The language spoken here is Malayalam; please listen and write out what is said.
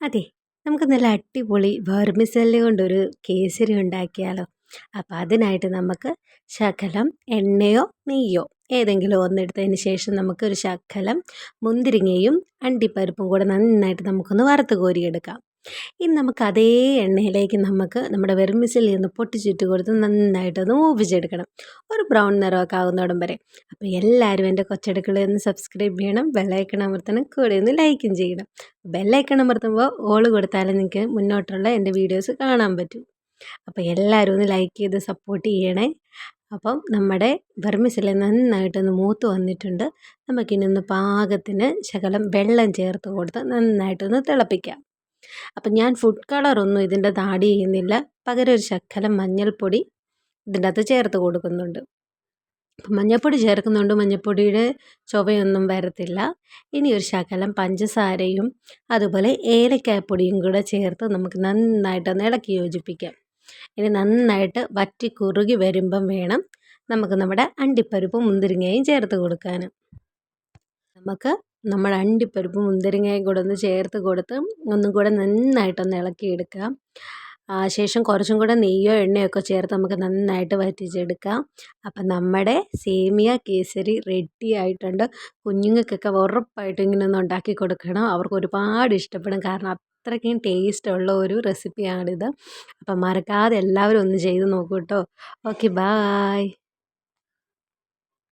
അതെ നമുക്ക് നല്ല അടിപൊളി വെർമിസെല്ലി കൊണ്ടൊരു കേസരി ഉണ്ടാക്കിയാലോ. അപ്പോൾ അതിനായിട്ട് നമുക്ക് ശകലം എണ്ണയോ നെയ്യോ ഏതെങ്കിലും ഒന്നെടുത്തതിന് ശേഷം നമുക്കൊരു ശകലം മുന്തിരിങ്ങയും അണ്ടിപ്പരിപ്പും കൂടെ നന്നായിട്ട് നമുക്കൊന്ന് വറുത്ത് കോരിയെടുക്കാം. ഇനി നമുക്ക് അതേ എണ്ണയിലേക്ക് നമുക്ക് നമ്മുടെ വെർമിസെല്ലി നിന്ന് പൊട്ടിച്ചിട്ട് കൊടുത്ത് നന്നായിട്ടൊന്ന് മൂപ്പിച്ചെടുക്കണം ഒരു ബ്രൗൺ നിറമൊക്കെ ആകുന്നോടം വരെ. അപ്പോൾ എല്ലാവരും എന്റെ കൊച്ചടുക്കള ഒന്ന് സബ്സ്ക്രൈബ് ചെയ്യണം ബെല്ലൈക്കൺ അമർത്തണം കൂടെ ഒന്ന് ലൈക്കും ചെയ്യണം. ബെല്ലൈക്കൺ അമർത്തുമ്പോൾ ഓൾ കൊടുത്താലും നിങ്ങൾക്ക് മുന്നോട്ടുള്ള എന്റെ വീഡിയോസ് കാണാൻ പറ്റും. അപ്പോൾ എല്ലാവരും ഒന്ന് ലൈക്ക് ചെയ്ത് സപ്പോർട്ട് ചെയ്യണേ. അപ്പം നമ്മുടെ വെർമിസിലെ നന്നായിട്ടൊന്ന് മൂത്ത് വന്നിട്ടുണ്ട്. നമുക്കിനി ഒന്ന് പാകത്തിന് ശകലം വെള്ളം ചേർത്ത് കൊടുത്ത് നന്നായിട്ടൊന്ന് തിളപ്പിക്കാം. അപ്പം ഞാൻ ഫുഡ് കളറൊന്നും ഇതിന്റെ ആഡ് ചെയ്യുന്നില്ല. പകരം ഒരു ശക്കലം മഞ്ഞൾപ്പൊടി ഇതിന്റെ അകത്ത് ചേർത്ത് കൊടുക്കുന്നുണ്ട്. മഞ്ഞൾപ്പൊടി ചേർക്കുന്നുണ്ട്. മഞ്ഞൾപ്പൊടിയുടെ ചുവയൊന്നും വരത്തില്ല. ഇനി ഒരു ശകലം പഞ്ചസാരയും അതുപോലെ ഏലക്കായപ്പൊടിയും കൂടെ ചേർത്ത് നമുക്ക് നന്നായിട്ടൊന്ന് ഇളക്കി യോജിപ്പിക്കാം. ഇനി നന്നായിട്ട് വറ്റി കുറുകി വരുമ്പം വേണം നമുക്ക് നമ്മുടെ അണ്ടിപ്പരിപ്പും മുന്തിരിങ്ങയും ചേർത്ത് കൊടുക്കാൻ നമുക്ക് നമ്മൾ അണ്ടിപ്പരിപ്പ് മുന്തിരിങ്ങയും കൂടെ ഒന്ന് ചേർത്ത് കൊടുത്ത് ഒന്നും കൂടെ നന്നായിട്ടൊന്ന് ഇളക്കിയെടുക്കുക. ശേഷം കുറച്ചും കൂടെ നെയ്യോ എണ്ണയോ ഒക്കെ ചേർത്ത് നമുക്ക് നന്നായിട്ട് വറ്റിച്ചെടുക്കാം. അപ്പം നമ്മുടെ സേമിയ കേസരി റെഡി ആയിട്ടുണ്ട്. കുഞ്ഞുങ്ങൾക്കൊക്കെ ഉറപ്പായിട്ടും ഇങ്ങനെ ഒന്ന് ഉണ്ടാക്കി കൊടുക്കണം. അവർക്ക് ഒരുപാട് ഇഷ്ടപ്പെടും. കാരണം അത്രയ്ക്കും ടേസ്റ്റ് ഉള്ള ഒരു റെസിപ്പിയാണിത് അപ്പം മറക്കാതെ എല്ലാവരും ഒന്ന് ചെയ്ത് നോക്കൂ കേട്ടോ. Okay bye